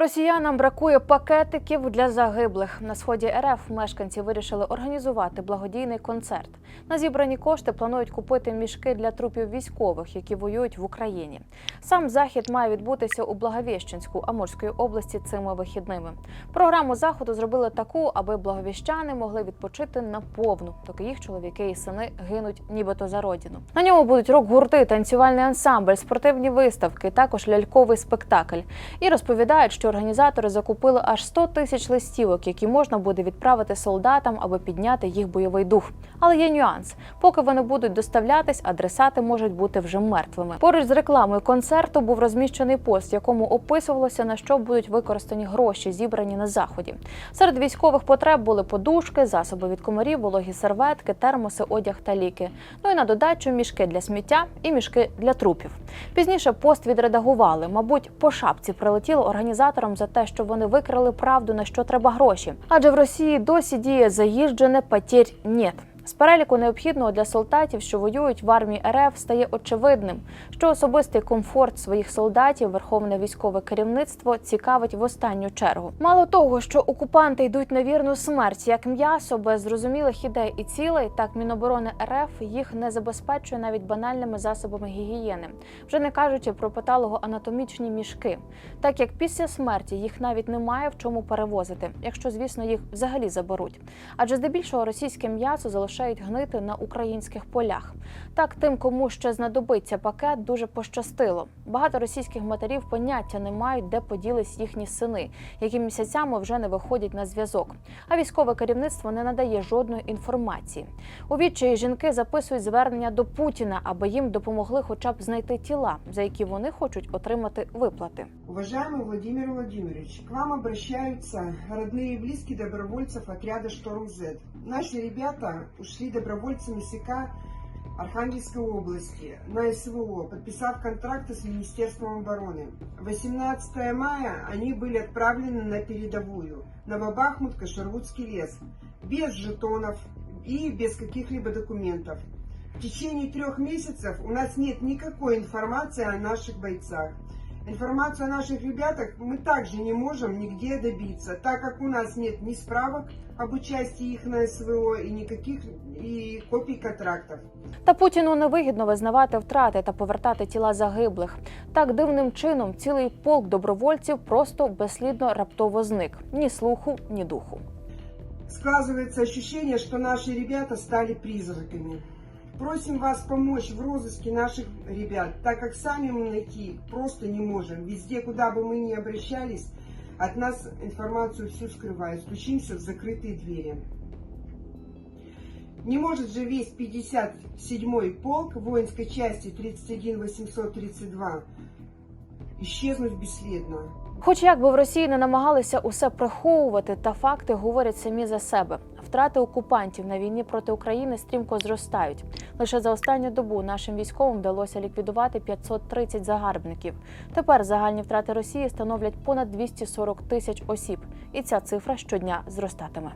Росіянам бракує пакетиків для загиблих. На сході РФ мешканці вирішили організувати благодійний концерт. На зібрані кошти планують купити мішки для трупів військових, які воюють в Україні. Сам захід має відбутися у Благовіщенську Амурської області цими вихідними. Програму заходу зробили таку, аби благовіщани могли відпочити наповну, доки їх чоловіки і сини гинуть нібито за родину. На ньому будуть рок-гурти, танцювальний ансамбль, спортивні виставки, також ляльковий спектакль. І розповідають, що організатори закупили аж 100 тисяч листівок, які можна буде відправити солдатам, аби підняти їх бойовий дух. Але є нюанс: поки вони будуть доставлятись, адресати можуть бути вже мертвими. Поруч з рекламою концерту був розміщений пост, в якому описувалося на що будуть використані гроші, зібрані на заході. Серед військових потреб були подушки, засоби від комарів, вологі серветки, термоси, одяг та ліки. Ну і на додачу мішки для сміття і мішки для трупів. Пізніше пост відредагували. Мабуть, по шапці прилетіло організаторам за те, що вони викрали правду, на що треба гроші. Адже в Росії досі діє заїжджене «потєрь нет». З переліку необхідного для солдатів, що воюють в армії РФ, стає очевидним, що особистий комфорт своїх солдатів верховне військове керівництво цікавить в останню чергу. Мало того, що окупанти йдуть на вірну смерть як м'ясо без зрозумілих ідей і цілей, так Міноборони РФ їх не забезпечує навіть банальними засобами гігієни, вже не кажучи про патологоанатомічні мішки, так як після смерті їх навіть немає в чому перевозити, якщо звісно їх взагалі заберуть. Адже здебільшого російське м'ясо залишають гнити на українських полях. Так, тим, кому ще знадобиться пакет, дуже пощастило. Багато російських матерів поняття не мають, де поділись їхні сини, які місяцями вже не виходять на зв'язок. А військове керівництво не надає жодної інформації. У відчаї жінки записують звернення до Путіна, аби їм допомогли, хоча б знайти тіла, за які вони хочуть отримати виплати. Уважаемый Владимир Владимирович, к вам обращаются родные и близкие добровольцев отряда «Шторм Z». Наши ребята ушли добровольцами СК Архангельской области на СВО, подписав контракты с Министерством обороны. 18 мая они были отправлены на передовую, Новобахмут, Кашарвудский лес, без жетонов и без каких-либо документов. В течение трех месяцев у нас нет никакой информации о наших бойцах. Информацию о наших ребятах мы также не можем нигде добиться, так как у нас нет ни справок об участии их на СВО и никаких и копий контрактов. Та Путіну невигідно визнавати втрати та повертати тіла загиблих. Так дивним чином цілий полк добровольців просто безслідно раптово зник. Ні слуху, ні духу. Складывается ощущение, что наши ребята стали призраками. Просим вас помочь в розыске наших ребят, так как сами мы найти их просто не можем. Везде, куда бы мы ни обращались, от нас информацию всю скрывают. Стучимся в закрытые двери. Не может же весь 57-й полк воинской части 31832 исчезнуть бесследно. Хоч як би в Росії не намагалися усе приховувати, та факти говорять самі за себе. Втрати окупантів на війні проти України стрімко зростають. Лише за останню добу нашим військовим вдалося ліквідувати 530 загарбників. Тепер загальні втрати Росії становлять понад 240 тисяч осіб, і ця цифра щодня зростатиме.